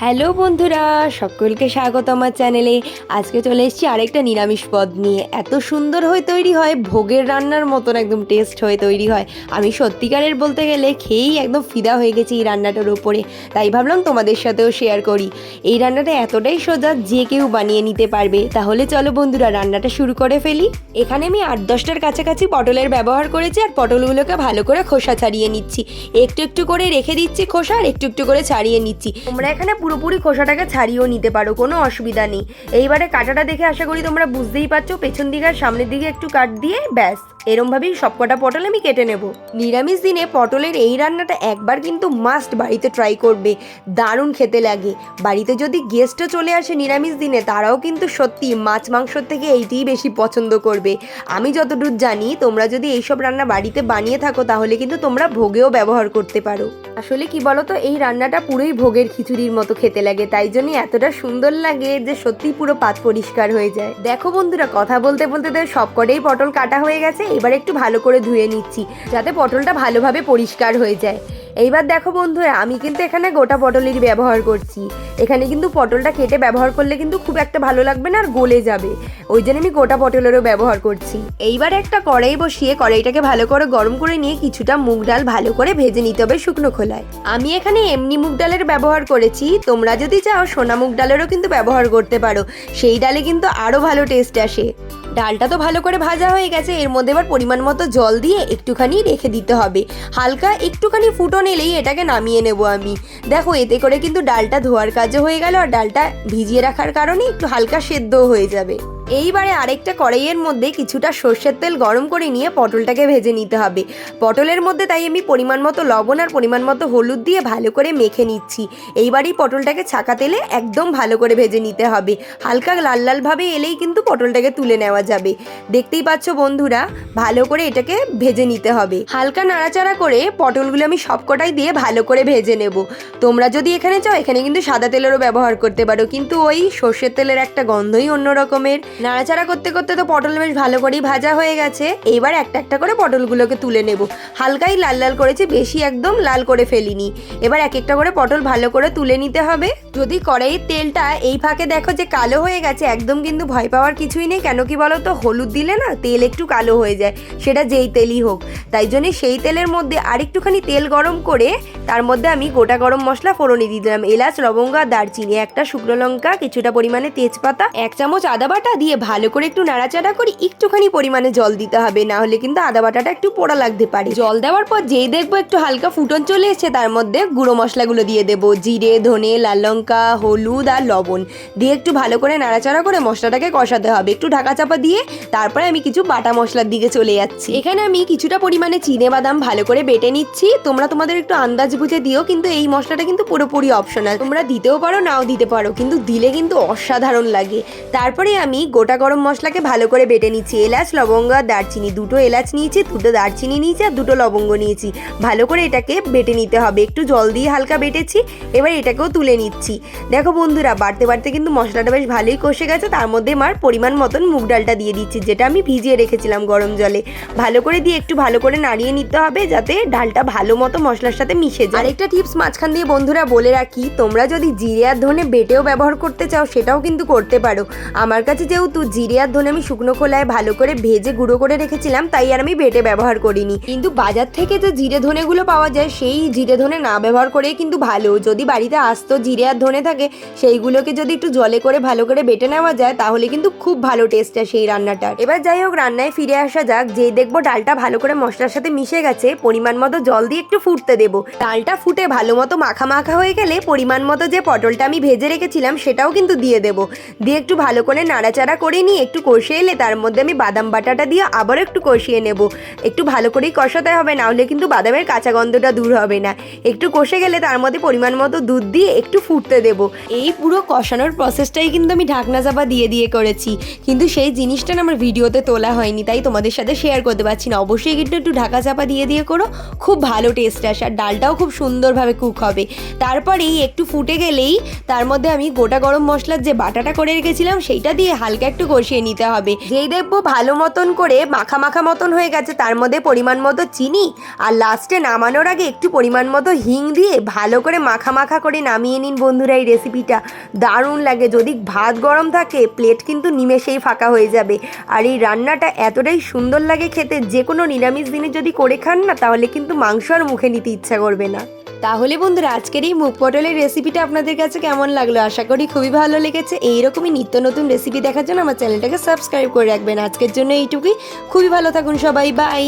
Hello বন্ধুরা, সকলকে স্বাগত আমার চ্যানেলে। আজকে চলে এসেছি আরেকটা নিরামিষ পদ নিয়ে। এত সুন্দর হয়ে তৈরি হয়, ভোগের রান্নার মতন একদম টেস্ট হয়ে তৈরি হয়। আমি সত্যিকারের বলতে গেলে খেয়েই একদম ফিদা হয়ে গেছি এই রান্নাটার উপরে। তাই ভাবলাম তোমাদের সাথেও শেয়ার করি। এই রান্নাটা এতটাই সোজা যে কেউ বানিয়ে নিতে পারবে। তাহলে চলো বন্ধুরা, রান্নাটা শুরু করে ফেলি। এখানে আমি আট দশটার কাছাকাছি পটলের ব্যবহার করেছি আর পটলগুলোকে ভালো করে খোসা ছাড়িয়ে নিচ্ছি। একটু একটু করে রেখে দিচ্ছি খোসা আর একটু একটু করে ছাড়িয়ে নিচ্ছি। তোমরা এখানে পুরোপুরি খোসাটাকে ছাড়িয়েও নিতে পারো, কোনো অসুবিধা নেই। এইবারে কাটাটা দেখে আশা করি তোমরা বুঝতেই পারছ, পেছন দিকে আর সামনের দিকে একটু কাট দিয়ে ব্যাস। এরমভাবেই সবকটা পটল আমি কেটে নেব। নিরামিষ দিনে পটলের এই রান্নাটা একবার কিন্তু মাস্ট বাড়িতে ট্রাই করবে। দারুণ খেতে লাগে। বাড়িতে যদি গেস্টও চলে আসে নিরামিষ দিনে, তারাও কিন্তু সত্যি মাছ মাংসর থেকে এইটিই বেশি পছন্দ করবে। আমি যতদূর জানি, তোমরা যদি এইসব রান্না বাড়িতে বানিয়ে থাকো, তাহলে কিন্তু তোমরা ভোগেও ব্যবহার করতে পারো। আসলে কি বলতো, এই রান্নাটা পুরোই ভোগের খিচুড়ির মতো খেতে লাগে, তাই জন্যই এতটা সুন্দর লাগে যে সত্যি পুরো পাত পরিষ্কার হয়ে যায়। দেখো বন্ধুরা, কথা বলতে বলতে তো সবকটাই পটল কাটা হয়ে গেছে, এবার একটু ভালো করে ধুয়ে নিচ্ছি, যাতে পটলটা ভালোভাবে পরিষ্কার হয়ে যায়। এইবার দেখো বন্ধুরা, আমি কিন্তু এখানে গোটা পটলেরই ব্যবহার করছি। এখানে কিন্তু পটলটা কেটে ব্যবহার করলে কিন্তু খুব একটা ভালো লাগবে না আর গলে যাবে। ওই জন্য আমি গোটা পটলেরও ব্যবহার করছি। এইবার একটা কড়াই বসিয়ে কড়াইটাকে ভালো করে গরম করে নিয়ে কিছুটা মুগ ডাল ভালো করে ভেজে নিতে হবে শুকনো খোলায়। আমি এখানে এমনি মুগ ডালের ব্যবহার করেছি তোমরা যদি চাও সোনা মুগ ডালেরও কিন্তু ব্যবহার করতে পারো। সেই ডালে কিন্তু আরও ভালো টেস্ট আসে। ডালটা তো ভালো করে ভাজা হয়ে গেছে, এর মধ্যে এবার পরিমাণ মতো জল দিয়ে একটুখানি রেখে দিতে হবে। হালকা একটুখানি ফুটো এলেই এটাকে নামিয়ে নেব আমি। দেখো, এতে করে কিন্তু ডালটা ধোয়ার কাজও হয়ে গেল আর ডালটা ভিজিয়ে রাখার কারণে একটু হালকা সেদ্ধও হয়ে যাবে। এইবারে আরেকটা কড়াইয়ের মধ্যে কিছুটা সর্ষের তেল গরম করে নিয়ে পটলটাকে ভেজে নিতে হবে। পটলের মধ্যে তাই আমি পরিমাণ মতো লবণ আর পরিমাণ মতো হলুদ দিয়ে ভালো করে মেখে নিচ্ছি। এইবারই পটলটাকে ছাকা তেলে একদম ভালো করে ভেজে নিতে হবে। হালকা লাল লালভাবে এলেই কিন্তু পটলটাকে তুলে নেওয়া যাবে। দেখতেই পাচ্ছ বন্ধুরা, ভালো করে এটাকে ভেজে নিতে হবে। হালকা নাড়াচাড়া করে পটলগুলো আমি সবকটাই দিয়ে ভালো করে ভেজে নেব। তোমরা যদি এখানে চাও, এখানে কিন্তু সাদা তেলেরও ব্যবহার করতে পারো। কিন্তু ওই সর্ষের তেলের একটা গন্ধই অন্য রকমের। নাড়াচাড়া করতে করতে তো পটল বেশ ভালো করেই ভাজা হয়ে গেছে। এইবার একটা একটা করে পটলগুলোকে তুলে নেব। হালকাই লাল লাল করেছি, বেশি একদম লাল করে ফেলিনি। এবার এক একটা করে পটল ভালো করে তুলে নিতে হবে। যদি কড়াইয়ের তেলটা এই ফাঁকে দেখো যে কালো হয়ে গেছে, একদম কিন্তু ভয় পাওয়ার কিছুই নেই। কেন কি বলো তো হলুদ দিলে না তেল একটু কালো হয়ে যায়। সেটা যেই তেলই হোক। তাই জন্য সেই তেলের মধ্যে আরেকটুখানি তেল গরম করে তার মধ্যে আমি গোটা গরম মশলা ফোড়নে দিয়ে দিলাম। এলাচ, লবঙ্গ আর দারচিনি, একটা শুকনো লঙ্কা, কিছুটা পরিমাণে তেজপাতা, এক চামচ আদা বাটা দিয়ে ভালো করে একটু নাড়াচাড়া করি একটুখানি পরিমাণে জল দিতে হবে, না হলে কিন্তু আদা বাটাটা একটু পোড়া লাগতে পারে। জল দেওয়ার পর যেই দেখব একটু হালকা ফুটন চলে এসেছে, তার মধ্যে গুঁড়ো মশলাগুলো দিয়ে দেবো। জিরে, ধনে, লাল লঙ্কা, হলুদ আর লবণ দিয়ে একটু ভালো করে নাড়াচাড়া করে মশলাটাকে কষাতে হবে। একটু ঢাকা চাপা দিয়ে তারপরে আমি কিছু বাটা মশলার দিকে চলে যাচ্ছি। এখানে আমি কিছুটা পরিমাণে চিনে বাদাম ভালো করে বেটে নিচ্ছি। তোমরা তোমাদের একটু আন্দাজ বুঝে দিও, কিন্তু এই মশলাটা কিন্তু পুরোপুরি অপশনাল তোমরা দিতেও পারো, নাও দিতে পারো, কিন্তু দিলে কিন্তু অসাধারণ লাগে। তারপরে আমি গোটা গরম মশলাকে ভালো করে বেটে নিচ্ছি। এলাচ, লবঙ্গ আর দারচিনি। দুটো এলাচ নিয়েছি, দুটো দারচিনি নিয়েছি আর দুটো লবঙ্গ নিয়েছি। ভালো করে এটাকে বেটে নিতে হবে। একটু জল দিয়ে হালকা বেটেছি, এবার এটাকেও তুলে নিচ্ছি। দেখো বন্ধুরা, বাড়তে বাড়তে কিন্তু মশলাটা বেশ ভালোই কষে গেছে। তার মধ্যে আমার পরিমাণ মতন মুগ ডালটা দিয়ে দিচ্ছি, যেটা আমি ভিজিয়ে রেখেছিলাম গরম জলে। ভালো করে দিয়ে একটু ভালো করে নাড়িয়ে নিতে হবে, যাতে ডালটা ভালো মতো মশলার সাথে মিশে যায়। আরেকটা টিপস মাঝখান দিয়ে বন্ধুরা বলে রাখি, তোমরা যদি জিরে আর ধনে বেটেও ব্যবহার করতে চাও, সেটাও কিন্তু করতে পারো। আমার কাছে যেহেতু জিরে আর ধনে আমি শুকনো খোলায় ভালো করে ভেজে গুঁড়ো করে রেখেছিলাম, তাই আর আমি বেটে ব্যবহার করিনি। কিন্তু বাজার থেকে যে জিরে ধনেগুলো পাওয়া যায়, সেই জিরে ধনে না ব্যবহার করেই কিন্তু ভালো। যদি বাড়িতে আসতো জিরে আর ধনে থাকে, সেইগুলোকে যদি একটু জলে করে ভালো করে বেটে নেওয়া যায়, তাহলে কিন্তু খুব ভালো টেস্ট আসে সেই রান্নাটার। এবার যাই হোক, রান্নায় ফিরে আসা যাক। যে দেখব ডালটা ভালো করে মশলার সাথে মিশে গেছে, পরিমাণ মতো জল দিয়ে একটু ফুটতে দেবো। ডালটা ফুটে ভালো মতো মাখা মাখা হয়ে গেলে পরিমাণ মতো যে পটলটা আমি ভেজে রেখেছিলাম, সেটাও কিন্তু দিয়ে দেবো। দিয়ে একটু ভালো করে নাড়াচাড়া করে নিয়ে একটু কষে এলে তার মধ্যে আমি বাদাম বাটাটা দিয়ে আবারও একটু কষিয়ে নেব। একটু ভালো করেই কষাতে হবে, না হলে কিন্তু বাদামের কাঁচা গন্ধটা দূর হবে না। একটু কষে গেলে তার মধ্যে পরিমাণ মতো দুধ দিয়ে একটু ফুটতে দেব। এই পুরো কষানোর প্রসেসটাই কিন্তু আমি ঢাকনা চাপা দিয়ে দিয়ে করেছি। কিন্তু সেই জিনিসটা না আমার ভিডিওতে তোলা হয়নি, তাই তোমাদের সাথে শেয়ার করতে পারছি না। অবশ্যই কিন্তু একটু ঢাকা চাপা দিয়ে দিয়ে করো, খুব ভালো টেস্ট আসে আর ডালটাও খুব সুন্দরভাবে কুক হবে। তারপরেই একটু ফুটে গেলেই তার মধ্যে আমি গোটা গরম মশলার যে বাটাটা করে রেখেছিলাম, সেইটা দিয়ে হালকা একটু কষিয়ে নিতে হবে। যেই দেখব ভালো মতন করে মাখা মাখা মতন হয়ে গেছে, তার মধ্যে পরিমাণ মতো চিনি আর লাস্টে নামানোর আগে একটু পরিমাণ মতো হিং দিয়ে ভালো করে মাখা মাখা করে নামিয়ে নিন বন্ধুরা এই রেসিপিটা দারুণ লাগে। যদি ভাত গরম থাকে প্লেট কিন্তু নিমেষেই ফাঁকা হয়ে যাবে। আর এই রান্নাটা এতটাই সুন্দর লাগে খেতে, যে কোনো নিরামিষ দিনে যদি করে খান না, তাহলে কিন্তু মাংস আর মুখে নিতে ইচ্ছা করবে না। তাহলে বন্ধুরা, আজকের এই মুখ পটলের রেসিপিটা আপনাদের কাছে কেমন লাগল? আশা করি খুবই ভালো লেগেছে। এইরকমই নিত্য নতুন রেসিপি দেখার জন্য আমার চ্যানেলটাকে সাবস্ক্রাইব করে রাখবেন। আজকের জন্য এইটুকুই। খুবই ভালো থাকুন সবাই। বাই